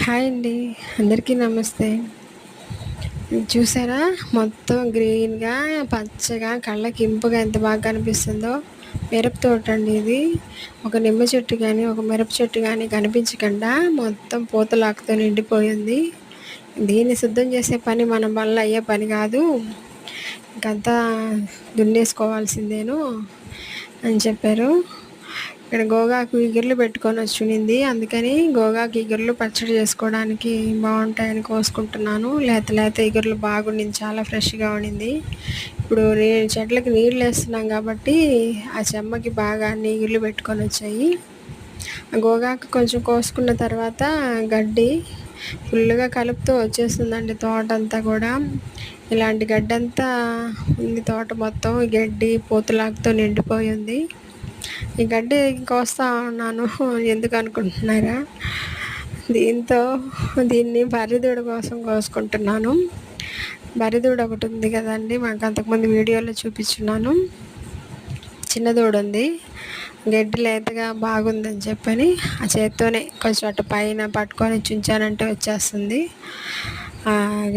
Hi అండి. అందరికీ నమస్తే. చూసారా? మొత్తం గ్రీన్గా పచ్చగా కళ్ళకి ఇంపుగా ఎంత బాగా కనిపిస్తుందో. మిరప తోట అండి ఇది. ఒక నిమ్మ చెట్టు కానీ ఒక మిరప చెట్టు కానీ కనిపించకుండా మొత్తం పూతలాకుతో నిండిపోయింది. దీన్ని శుద్ధం చేసే పని మన వల్ల అయ్యే పని కాదు. ఇంకంతా దున్నేసుకోవాల్సిందేను అని చెప్పారు. ఇక్కడ గోగాకు ఇగుర్లు పెట్టుకొని వచ్చింది అందుకని గోగాకు ఇగుర్లు పచ్చడి చేసుకోవడానికి బాగుంటాయని కోసుకుంటున్నాను. లేత లేత ఇగుర్లు బాగుండింది చాలా ఫ్రెష్గా ఉండింది. ఇప్పుడు చెట్లకి నీళ్ళు వేస్తున్నాం కాబట్టి ఆ చెమ్మకి బాగా అన్ని పెట్టుకొని వచ్చాయి. గోగాకు కొంచెం కోసుకున్న తర్వాత గడ్డి ఫుల్గా కలుపుతూ వచ్చేస్తుందండి తోట అంతా కూడా. ఇలాంటి గడ్డి అంతా ఉంది తోట మొత్తం గడ్డి పూతలాకుతో నిండిపోయింది ఉంది. గడ్డి కోస్తా ఉన్నాను. ఎందుకు అనుకుంటున్నారా? దీంతో దీన్ని బర్రెదూడ కోసం కోసుకుంటున్నాను. బర్రెదూడ ఒకటి ఉంది కదండి మాకు అంతకుముందు వీడియోలో చూపించున్నాను. చిన్న దూడ ఉంది. గడ్డి లేతగా బాగుందని చెప్పని ఆ చేత్తోనే కొంచెం అటు పైన పట్టుకొని చుంచానంటే వచ్చేస్తుంది.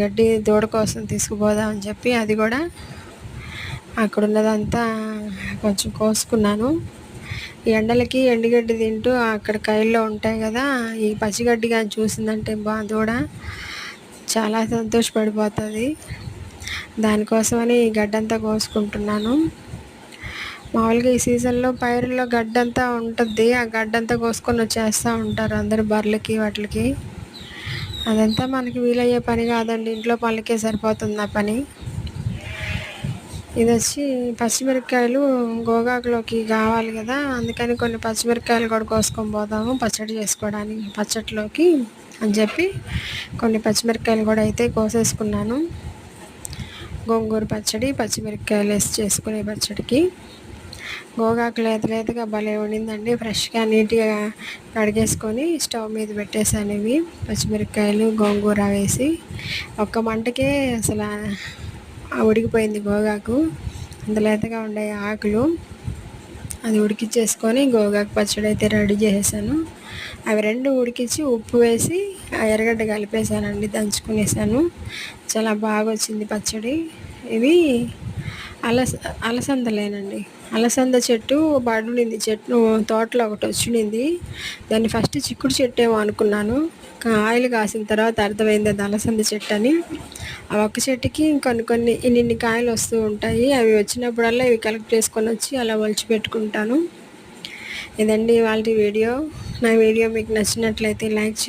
గడ్డి దూడ కోసం తీసుకుపోదామని చెప్పి అది కూడా అక్కడ ఉన్నదంతా కొంచెం కోసుకున్నాను. ఎండలకి ఎండుగడ్డి తింటూ అక్కడ కైల్లో ఉంటాయి కదా ఈ పచ్చిగడ్డి కానీ చూసిందంటే బా దూడ చాలా సంతోషపడిపోతుంది. దానికోసమని ఈ గడ్డంతా కోసుకుంటున్నాను. మామూలుగా ఈ సీజన్లో పైరులో గడ్డంతా ఉంటుంది ఆ గడ్డంతా కోసుకొని వచ్చేస్తూ ఉంటారు అందరు బర్రెలకి వాటికి అదంతా మనకి వీలయ్యే పని కాదండి ఇంట్లో పనులకే సరిపోతుంది ఆ పని. ఇది వచ్చి పచ్చిమిరపకాయలు గోగాకులోకి కావాలి కదా అందుకని కొన్ని పచ్చిమిరపకాయలు కూడా కోసుకొని పోదాము పచ్చడి చేసుకోవడానికి పచ్చట్లోకి అని చెప్పి కొన్ని పచ్చిమిరపకాయలు కూడా అయితే కోసేసుకున్నాను. గోంగూర పచ్చడి పచ్చిమిరపకాయలు వేసి చేసుకునే పచ్చడికి. గోగాకు లేత లేతగా భలే ఉండిందండి ఫ్రెష్గా నీట్గా కడిగేసుకొని స్టవ్ మీద పెట్టేసాను ఇవి. పచ్చిమిరపకాయలు గోంగూర వేసి ఒక్క మంటకే అసలు ఉడికిపోయింది గోగాకు. అంత లేతగా ఉండే ఆకులు అది ఉడికిచ్చేసుకొని గోగాకు పచ్చడి అయితే రెడీ చేసేసాను. అవి రెండు ఉడికించి ఉప్పు వేసి ఆ ఎర్రగడ్డ కలిపేసానండి దంచుకునేసాను. చాలా బాగా వచ్చింది పచ్చడి. ఇవి అలస అలసందలేనండి. అలసంద చెట్టు పడుండింది. చెట్టు తోటలో ఒకటి వచ్చింది దాన్ని ఫస్ట్ చిక్కుడు చెట్టు ఏమో అనుకున్నాను ఆయిల్ కాసిన తర్వాత అర్థమైంది అది అలసంద చెట్టు అని ఆ ఒక్క చెట్టుకి కొన్ని కొన్ని ఇన్ని కాయలు వస్తూ ఉంటాయి. అవి వచ్చినప్పుడల్లా ఇవి కలెక్ట్ చేసుకొని వచ్చి అలా ఒలిచి పెట్టుకుంటాను. ఇదండి వాళ్ళ వీడియో. నా వీడియో మీకు నచ్చినట్లయితే లైక్ చేయండి.